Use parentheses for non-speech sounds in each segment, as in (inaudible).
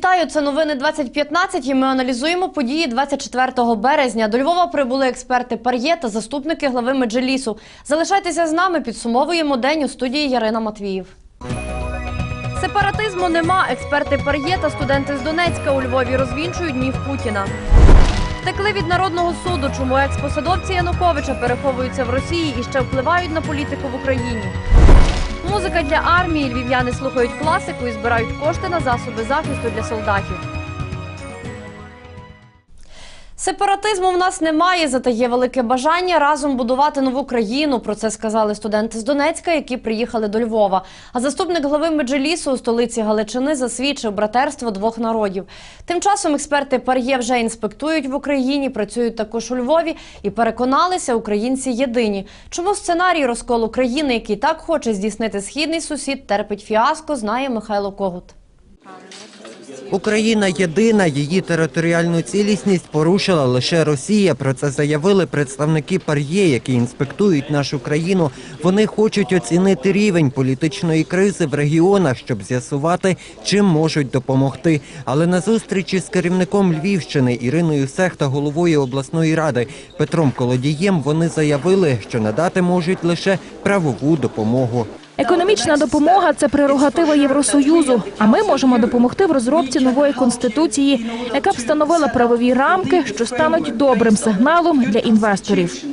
Вітаю, це новини 2015 і ми аналізуємо події 24 березня. До Львова прибули експерти Пар'є та заступники глави Меджелісу. Залишайтеся з нами, підсумовуємо день у студії Ярина Матвіїв. Сепаратизму нема. Експерти Пар'є та студенти з Донецька у Львові розвінчують міф Путіна. Втекли від народного суду, чому експосадовці Януковича переховуються в Росії і ще впливають на політику в Україні. Музика для армії. Львів'яни слухають класику і збирають кошти на засоби захисту для солдатів. Сепаратизму в нас немає, зате є велике бажання разом будувати нову країну. Про це сказали студенти з Донецька, які приїхали до Львова. А заступник глави Меджелісу у столиці Галичини засвідчив братерство двох народів. Тим часом експерти Пар'є вже інспектують в Україні, працюють також у Львові і переконалися, українці єдині. Чому сценарій розколу країни, який так хоче здійснити східний сусід, терпить фіаско, знає Михайло Когут. Україна єдина, її територіальну цілісність порушила лише Росія. Про це заявили представники Пар'є, які інспектують нашу країну. Вони хочуть оцінити рівень політичної кризи в регіонах, щоб з'ясувати, чим можуть допомогти. Але на зустрічі з керівником Львівщини Іриною Сех та головою обласної ради Петром Колодієм вони заявили, що надати можуть лише правову допомогу. Економічна допомога це прерогатива Євросоюзу. А ми можемо допомогти в розробці нової конституції, яка б встановила правові рамки, що стануть добрим сигналом для інвесторів.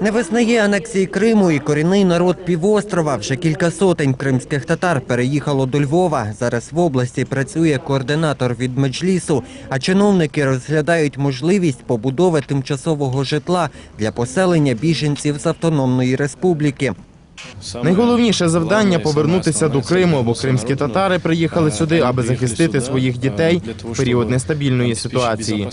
Не визнає анексії Криму і корінний народ півострова. Вже кілька сотень кримських татар переїхало до Львова. Зараз в області працює координатор від Меджлісу, а чиновники розглядають можливість побудови тимчасового житла для поселення біженців з автономної республіки. Найголовніше завдання повернутися до Криму, бо кримські татари приїхали сюди, аби захистити своїх дітей в період нестабільної ситуації.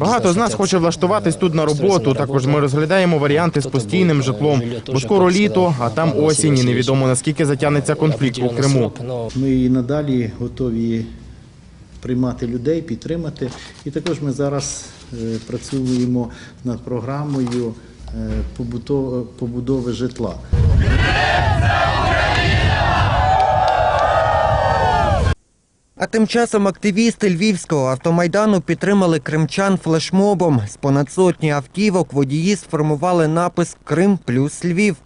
Багато з нас хоче влаштуватись тут на роботу. Також ми розглядаємо варіанти з постійним житлом, бо скоро літо, а там осінь, і невідомо наскільки затягнеться конфлікт у Криму. Ми і надалі готові приймати людей, підтримати. І також ми зараз е, працюємо над програмою е, побудови житла. А тим часом активісти Львівського автомайдану підтримали кримчан флешмобом. З понад сотні автівок водії сформували напис Крим плюс Львів.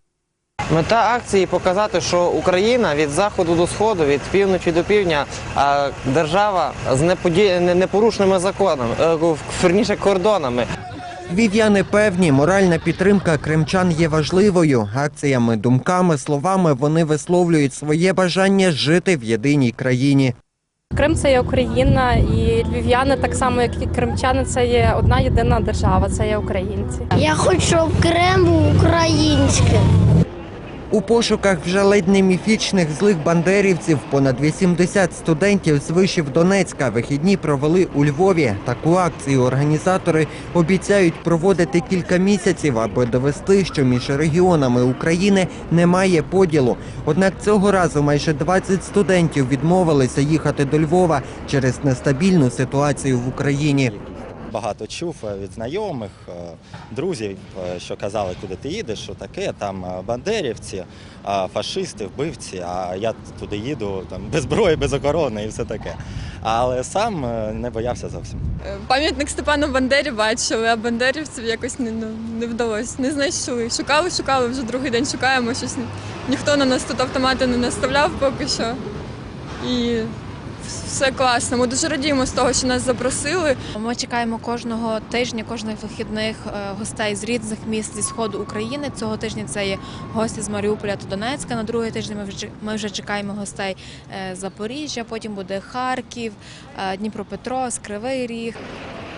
Мета акції показати, що Україна від заходу до сходу, від півночі до півдня, держава з непорушними законами, е, верніше кордонами. Львів'яни певні, моральна підтримка кримчан є важливою. Акціями, думками, словами вони висловлюють своє бажання жити в єдиній країні. Крим це є Україна, і львів'яни, так само як і кримчани, це є одна єдина держава, це є українці. Я хочу, щоб Крим був українським. У пошуках вже ледь не міфічних злих бандерівців понад 80 студентів з вишів Донецька вихідні провели у Львові. Таку акцію організатори обіцяють проводити кілька місяців, аби довести, що між регіонами України немає поділу. Однак цього разу майже 20 студентів відмовилися їхати до Львова через нестабільну ситуацію в Україні. Багато чув е, від знайомих, е, друзів, е, що казали, куди ти їдеш, що таке, там бандерівці, фашисти, вбивці, а я туди їду там, (laughs) без зброї, без охорони і все таке. Але сам не боявся зовсім. Пам'ятник Степану Бандері бачили, а бандерівців якось не, ну, не вдалося, не знайшли. Шукали, шукали, вже другий день шукаємо щось. ні- Ніхто на нас тут автомати не наставляв поки що. І все класно. Ми дуже радіємо з того, що нас запросили. Ми чекаємо кожного тижня, кожних вихідних е, гостей з різних міст зі сходу України. Цього тижня це є гості з Маріуполя та Донецька. На другий тиждень ми вже чекаємо гостей е, з Запоріжжя. Потім буде Харків, е, Дніпропетровськ, Кривий Ріг.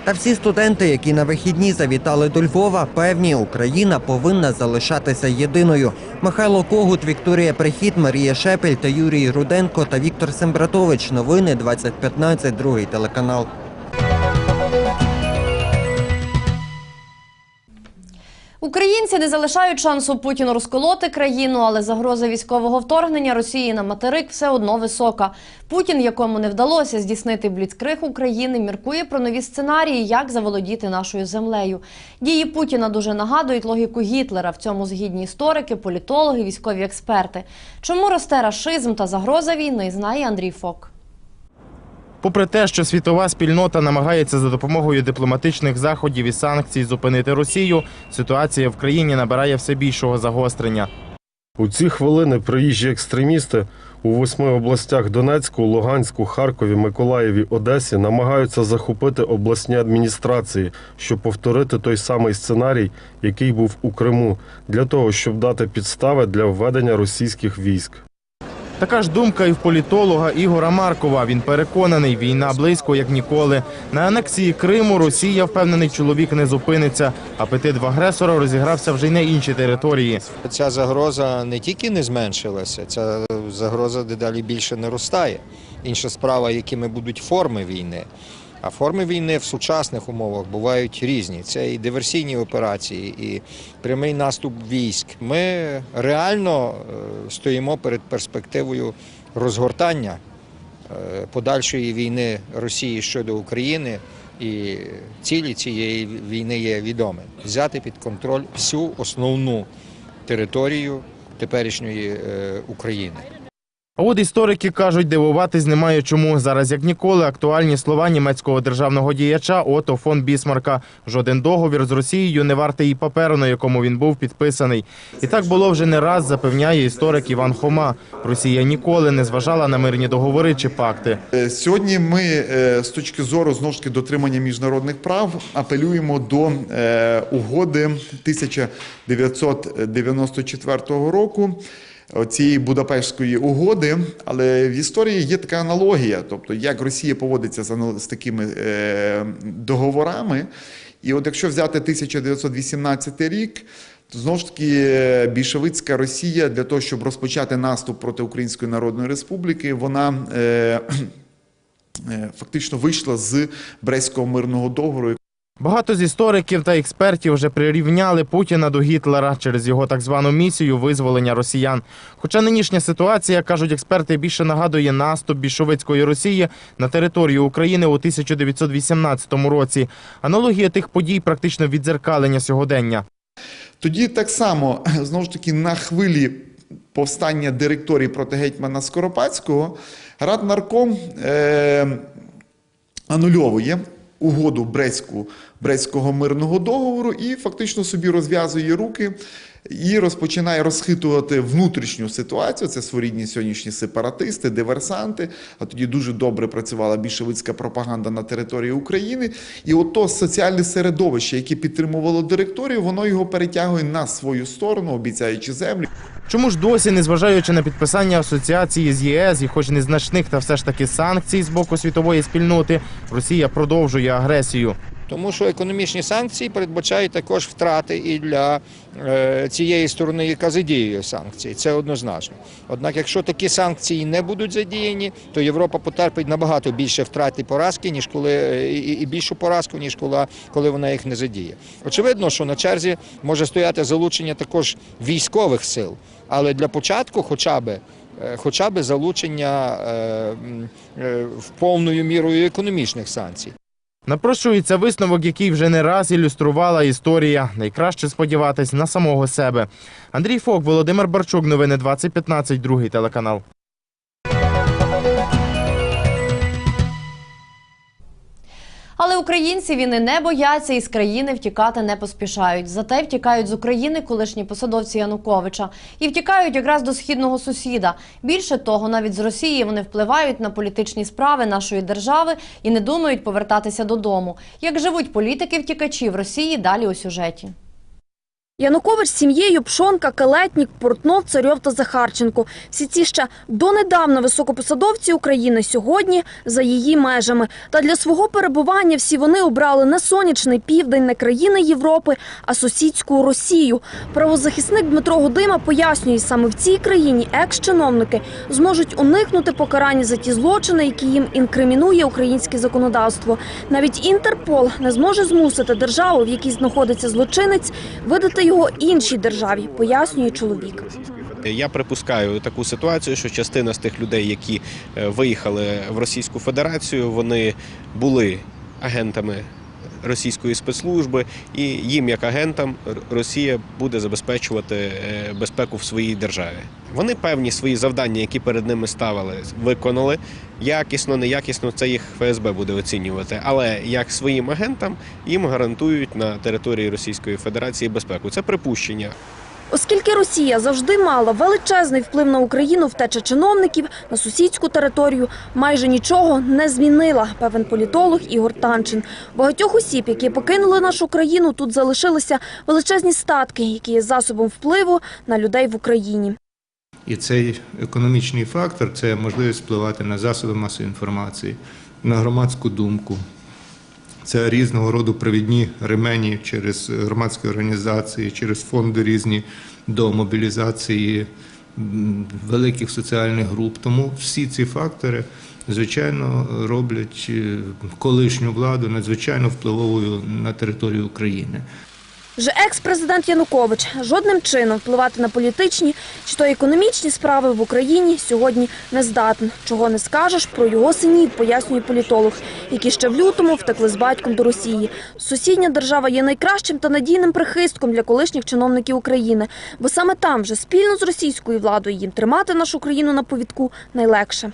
Та всі студенти, які на вихідні завітали до Львова, певні, Україна повинна залишатися єдиною. Михайло Когут, Вікторія Прихід, Марія Шепель та Юрій Руденко та Віктор Сембратович. Новини 2015, другий телеканал. Українці не залишають шансу Путіну розколоти країну, але загроза військового вторгнення Росії на материк все одно висока. Путін, якому не вдалося здійснити бліцкриг України, міркує про нові сценарії, як заволодіти нашою землею. Дії Путіна дуже нагадують логіку Гітлера. В цьому згідні історики, політологи, військові експерти. Чому росте рашизм та загроза війни, знає Андрій Фок. Попри те, що світова спільнота намагається за допомогою дипломатичних заходів і санкцій зупинити Росію, ситуація в країні набирає все більшого загострення. У ці хвилини приїжджі екстремісти у восьми областях Донецьку, Луганську, Харкові, Миколаєві, Одесі намагаються захопити обласні адміністрації, щоб повторити той самий сценарій, який був у Криму, для того, щоб дати підстави для введення російських військ. Така ж думка і в політолога Ігора Маркова. Він переконаний, війна близько як ніколи. На анексії Криму Росія, впевнений, чоловік не зупиниться. Апетит в агресора розігрався вже й на інші території. Ця загроза не тільки не зменшилася, ця загроза дедалі більше наростає. Інша справа, якими будуть форми війни. А форми війни в сучасних умовах бувають різні. Це і диверсійні операції, і прямий наступ військ. Ми реально е, стоїмо перед перспективою розгортання е, подальшої війни Росії щодо України. І цілі цієї війни є відомі: взяти під контроль всю основну територію теперішньої е, України. А от історики кажуть, дивуватись немає чому. Зараз, як ніколи, актуальні слова німецького державного діяча Ото фон Бісмарка. Жоден договір з Росією не вартий і паперу, на якому він був підписаний. І так було вже не раз, запевняє історик Іван Хома. Росія ніколи не зважала на мирні договори чи пакти. Е, Сьогодні ми е, з точки зору знову дотримання міжнародних прав апелюємо до е, угоди 1994 року. Цієї Будапештської угоди, але в історії є така аналогія, тобто як Росія поводиться з, такими е, договорами. І от якщо взяти 1918 рік, то знову ж таки е, більшовицька Росія для того, щоб розпочати наступ проти Української Народної Республіки, вона е, е, фактично вийшла з Брестського мирного договору. Багато з істориків та експертів вже прирівняли Путіна до Гітлера через його так звану місію визволення росіян. Хоча нинішня ситуація, кажуть експерти, більше нагадує наступ більшовицької Росії на територію України у 1918 році. Аналогія тих подій практично віддзеркалення сьогодення. Тоді так само знову ж таки на хвилі повстання директорії проти гетьмана Скоропадського Раднарком е, анульовує угоду Брестську, Брестського мирного договору і фактично собі розв'язує руки і розпочинає розхитувати внутрішню ситуацію. Це своєрідні сьогоднішні сепаратисти, диверсанти. А тоді дуже добре працювала більшовицька пропаганда на території України. І ото соціальне середовище, яке підтримувало директорію, воно його перетягує на свою сторону, обіцяючи землю. Чому ж досі, незважаючи на підписання асоціації з ЄС і хоч незначних та все ж таки санкцій з боку світової спільноти, Росія продовжує агресію. Тому що економічні санкції передбачають також втрати і для е, цієї сторони, яка задіює санкції. Це однозначно. Однак, якщо такі санкції не будуть задіяні, то Європа потерпить набагато більше втрат і поразки, ніж коли е, і, більшу поразку, ніж коли, коли вона їх не задіє. Очевидно, що на черзі може стояти залучення також військових сил, але для початку, хоча би. е, Хоча б залучення в повною мірою економічних санкцій. Напрошується висновок, який вже не раз ілюструвала історія. Найкраще сподіватись на самого себе. Андрій Фок, Володимир Барчук, новини 2015, другий телеканал. Але українці війни не бояться і з країни втікати не поспішають. Зате втікають з України колишні посадовці Януковича і втікають якраз до східного сусіда. Більше того, навіть з Росії вони впливають на політичні справи нашої держави і не думають повертатися додому. Як живуть політики втікачі в Росії? Далі у сюжеті. Янукович з сім'єю Пшонка, Калетнік, Портнов, Царьов та Захарченко. Всі ці ще донедавна високопосадовці України сьогодні за її межами. Та для свого перебування всі вони обрали не сонячний південь, не країни Європи, а сусідську Росію. Правозахисник Дмитро Гудима пояснює, саме в цій країні екс-чиновники зможуть уникнути покарання за ті злочини, які їм інкримінує українське законодавство. Навіть Інтерпол не зможе змусити державу, в якій знаходиться злочинець, видати його іншій державі, пояснює чоловік. Я припускаю таку ситуацію, що частина з тих людей, які е, виїхали в Російську Федерацію, вони були агентами російської спецслужби, і їм, як агентам, Росія буде забезпечувати е, безпеку в своїй державі. Вони певні свої завдання, які перед ними ставили, виконали якісно, неякісно. Це їх ФСБ буде оцінювати. Але як своїм агентам їм гарантують на території Російської Федерації безпеку. Це припущення. Оскільки Росія завжди мала величезний вплив на Україну, втеча чиновників на сусідську територію майже нічого не змінила, певен політолог Ігор Танчин. Багатьох осіб, які покинули нашу країну, тут залишилися величезні статки, які є засобом впливу на людей в Україні. І цей економічний фактор це можливість впливати на засоби масової інформації, на громадську думку. Це різного роду провідні ремені через громадські організації, через фонди різні до мобілізації великих соціальних груп. Тому всі ці фактори, звичайно, роблять е, колишню владу надзвичайно впливовою на територію України. Вже екс-президент Янукович жодним чином впливати на політичні чи то економічні справи в Україні сьогодні не здатен. Чого не скажеш про його синів, пояснює політолог, які ще в лютому втекли з батьком до Росії. Сусідня держава є найкращим та надійним прихистком для колишніх чиновників України, бо саме там вже спільно з російською владою їм тримати нашу країну на повідку найлегше.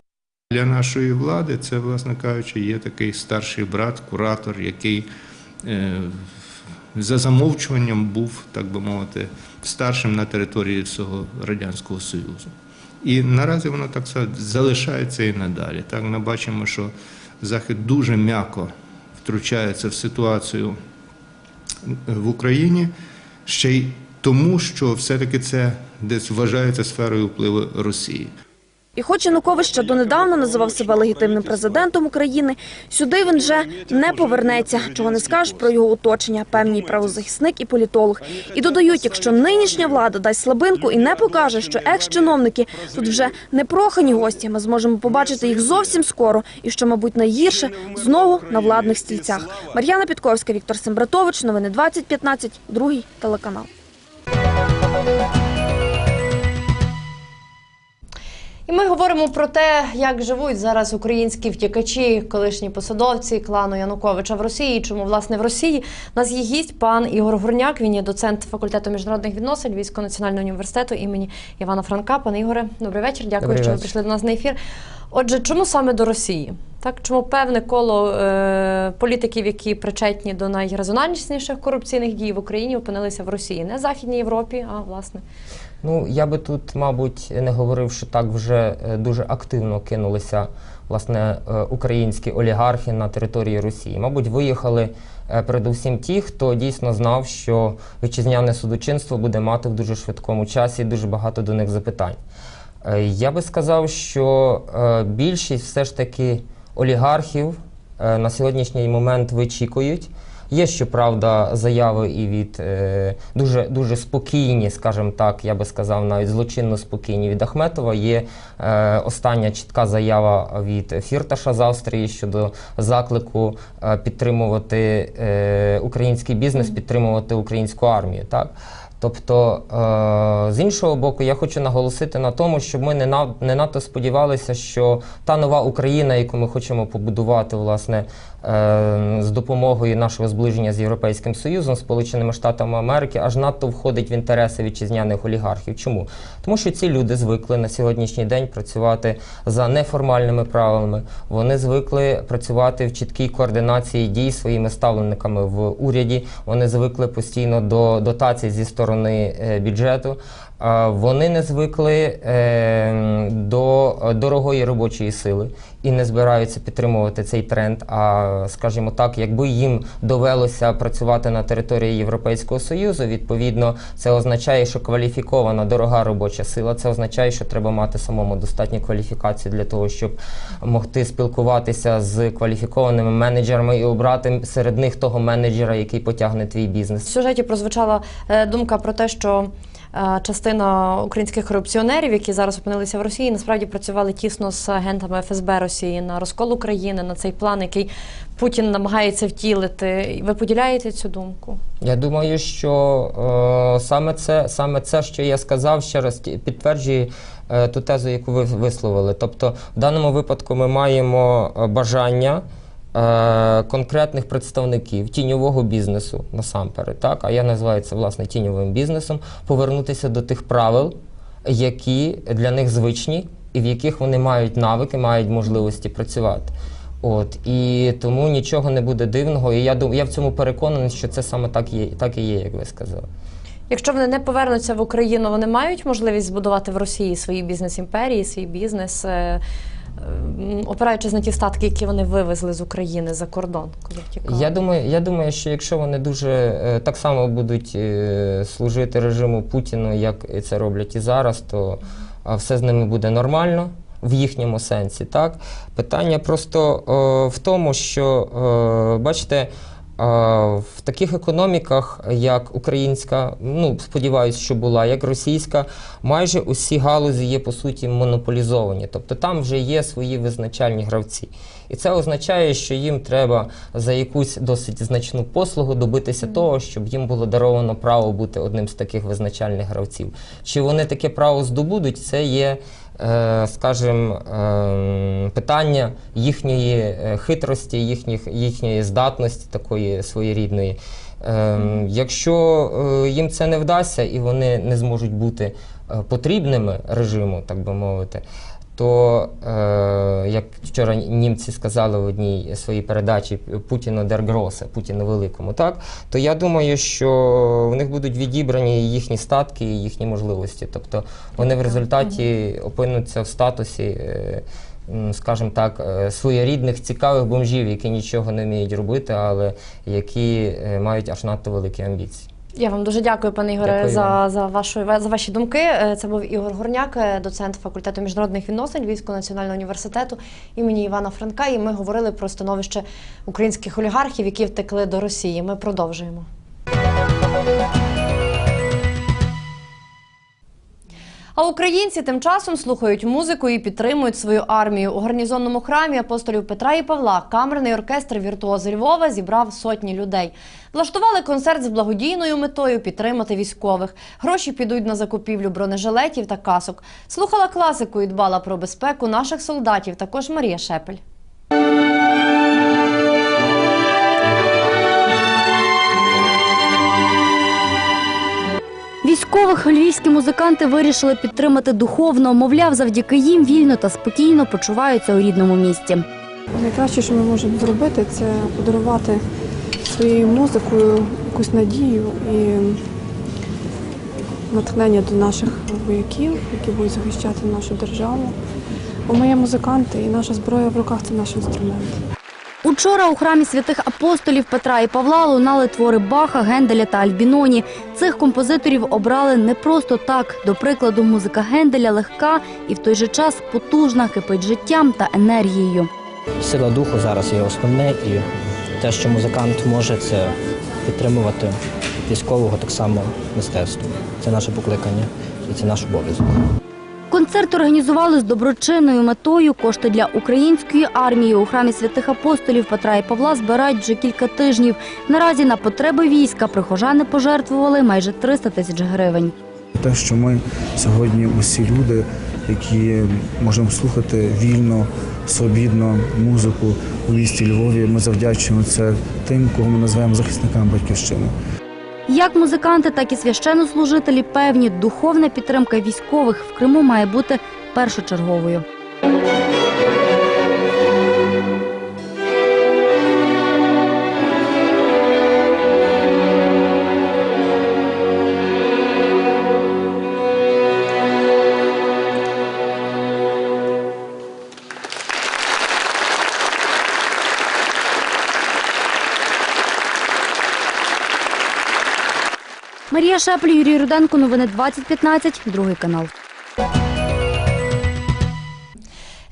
Для нашої влади це, власне кажучи, є такий старший брат, куратор, який е, за замовчуванням був, так би мовити, старшим на території всього Радянського Союзу. І наразі воно так залишається і надалі. Так ми бачимо, що Захід дуже м'яко втручається в ситуацію в Україні, ще й тому, що все-таки це десь вважається сферою впливу Росії. І хоч Янукович ще донедавна називав себе легітимним президентом України, сюди він вже не повернеться. Чого не скажеш про його оточення, певний правозахисник і політолог. І додають, якщо нинішня влада дасть слабинку і не покаже, що екс-чиновники тут вже не прохані гості, ми зможемо побачити їх зовсім скоро. І що, мабуть, найгірше знову на владних стільцях. Мар'яна Підковська, Віктор Сембратович. Новини 2015, другий телеканал. І ми говоримо про те, як живуть зараз українські втікачі, колишні посадовці клану Януковича в Росії. Чому власне в Росії У нас є гість пан Ігор Горняк. Він є доцент факультету міжнародних відносин Львівського національного університету імені Івана Франка. Пане Ігоре, добрий вечір. Дякую, Добрий що ви прийшли до нас на ефір. Отже, чому саме до Росії? Так, чому певне коло е, політиків, які причетні до найрезонансніших корупційних дій в Україні, опинилися в Росії, не в Західній Європі, а власне Ну, я би тут, мабуть, не говорив, що так вже е, дуже активно кинулися власне е, українські олігархи на території Росії. Мабуть, виїхали е, передусім ті, хто дійсно знав, що вітчизняне судочинство буде мати в дуже швидкому часі дуже багато до них запитань. Я би сказав, що більшість все ж таки олігархів на сьогоднішній момент вичікують. Є, щоправда, заяви і від е, дуже, дуже спокійні, скажімо так, я би сказав, навіть злочинно спокійні від Ахметова. Є е, остання чітка заява від Фірташа з Австрії щодо заклику е, підтримувати е, український бізнес, підтримувати українську армію. Так? Тобто, е, з іншого боку, я хочу наголосити на тому, щоб ми не, на, не надто сподівалися, що та нова Україна, яку ми хочемо побудувати, власне, з допомогою нашого зближення з Європейським Союзом, Сполученими Штатами Америки, аж надто входить в інтереси вітчизняних олігархів. Чому? Тому що ці люди звикли на сьогоднішній день працювати за неформальними правилами. Вони звикли працювати в чіткій координації дій своїми ставленниками в уряді. Вони звикли постійно до дотацій зі сторони е, бюджету. Вони не звикли е, до дорогої робочої сили і не збираються підтримувати цей тренд. А скажімо так, якби їм довелося працювати на території Європейського Союзу, відповідно, це означає, що кваліфікована дорога робоча сила. Це означає, що треба мати самому достатню кваліфікацію для того, щоб могти спілкуватися з кваліфікованими менеджерами і обрати серед них того менеджера, який потягне твій бізнес. В сюжеті прозвучала е, думка про те, що частина українських корупціонерів, які зараз опинилися в Росії, насправді працювали тісно з агентами ФСБ Росії на розкол України, на цей план, який Путін намагається втілити. Ви поділяєте цю думку? Я думаю, що е, саме це, саме це, що я сказав, ще раз підтверджує е, ту тезу, яку ви висловили. Тобто, в даному випадку ми маємо е, бажання е, конкретних представників тіньового бізнесу насамперед, так, а я називаю це власне тіньовим бізнесом, повернутися до тих правил, які для них звичні і в яких вони мають навики, мають можливості працювати. От і тому нічого не буде дивного. І я думаю, я в цьому переконаний, що це саме так є, так і є, як ви сказали. Якщо вони не повернуться в Україну, вони мають можливість збудувати в Росії свої бізнес-імперії, свій бізнес, е, е, опираючись на ті статки, які вони вивезли з України за кордон, коли втікали. Я думаю, я думаю, що якщо вони дуже е, так само будуть е, служити режиму Путіну, як це роблять і зараз, то все з ними буде нормально. В їхньому сенсі, так питання просто о, в тому, що о, бачите, в таких економіках, як українська, ну сподіваюся, що була, як російська, майже усі галузі є по суті монополізовані. Тобто там вже є свої визначальні гравці. І це означає, що їм треба за якусь досить значну послугу добитися того, щоб їм було даровано право бути одним з таких визначальних гравців. Чи вони таке право здобудуть, це є. Е, Скажімо, ем, питання їхньої е, хитрості, їхніх, їхньої здатності такої своєрідної. Якщо е, їм це не вдасться і вони не зможуть бути е, потрібними режиму, так би мовити, то, е, вчора німці сказали в одній своїй передачі Путіну дер Гросе, Путіну Великому, так, то я думаю, що в них будуть відібрані їхні статки і їхні можливості. Тобто вони в результаті опинуться в статусі. е, Скажімо так, е, своєрідних цікавих бомжів, які нічого не вміють робити, але які е, мають аж надто великі амбіції. Я вам дуже дякую, пане Ігоре, Дякую за, за, вашу, за ваші думки. Е, Це був Ігор Горняк, е, доцент факультету міжнародних відносин Львівського національного університету імені Івана Франка. І ми говорили про становище українських олігархів, які втекли до Росії. Ми продовжуємо. А українці тим часом слухають музику і підтримують свою армію. У гарнізонному храмі апостолів Петра і Павла камерний оркестр Віртуози Львова зібрав сотні людей. Влаштували концерт з благодійною метою підтримати військових. Гроші підуть на закупівлю бронежилетів та касок. Слухала класику і дбала про безпеку наших солдатів. Також Марія Шепель. Військових львівські музиканти вирішили підтримати духовно. Мовляв, завдяки їм вільно та спокійно почуваються у рідному місті. Найкраще, що ми можемо зробити, це подарувати своєю музикою якусь надію і натхнення до наших вояків, які будуть захищати нашу державу. Бо ми є музиканти, і наша зброя в руках це наш інструмент. Учора у храмі святих апостолів Петра і Павла лунали твори Баха, Генделя та Альбіноні. Цих композиторів обрали не просто так. До прикладу, музика Генделя легка і в той же час потужна, кипить життям та енергією. Сила духу зараз є основне, і те, що музикант може, це підтримувати військового так само мистецтво. Це наше покликання і це наш обов'язок. Концерт організували з доброчинною метою. Кошти для української армії у храмі святих апостолів Петра і Павла збирають вже кілька тижнів. Наразі на потреби війська прихожани пожертвували майже 300 тисяч гривень. Те, що ми сьогодні усі люди, які можемо слухати вільно, свобідно музику у місті Львові, ми завдячуємо це тим, кого ми називаємо захисниками батьківщини. Як музиканти, так і священнослужителі певні, духовна підтримка військових в Криму має бути першочерговою. Шепель, Юрій Руденко. Новини 2015. Другий канал.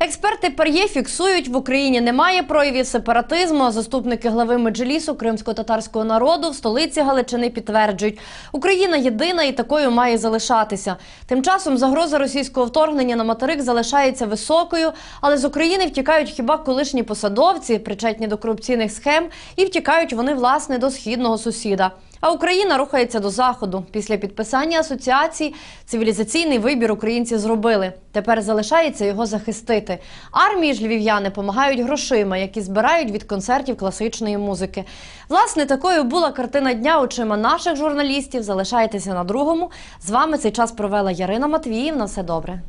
Експерти Пар'є фіксують, в Україні немає проявів сепаратизму. Заступники глави Меджлісу кримсько-татарського народу в столиці Галичини підтверджують, Україна єдина і такою має залишатися. Тим часом загроза російського вторгнення на материк залишається високою, але з України втікають хіба колишні посадовці, причетні до корупційних схем, і втікають вони власне до східного сусіда. А Україна рухається до заходу. Після підписання асоціацій цивілізаційний вибір українці зробили. Тепер залишається його захистити. Армії ж львів'яни допомагають грошима, які збирають від концертів класичної музики. Власне, такою була картина дня очима наших журналістів. Залишайтеся на другому. З вами цей час провела Ярина Матвіївна. Все добре.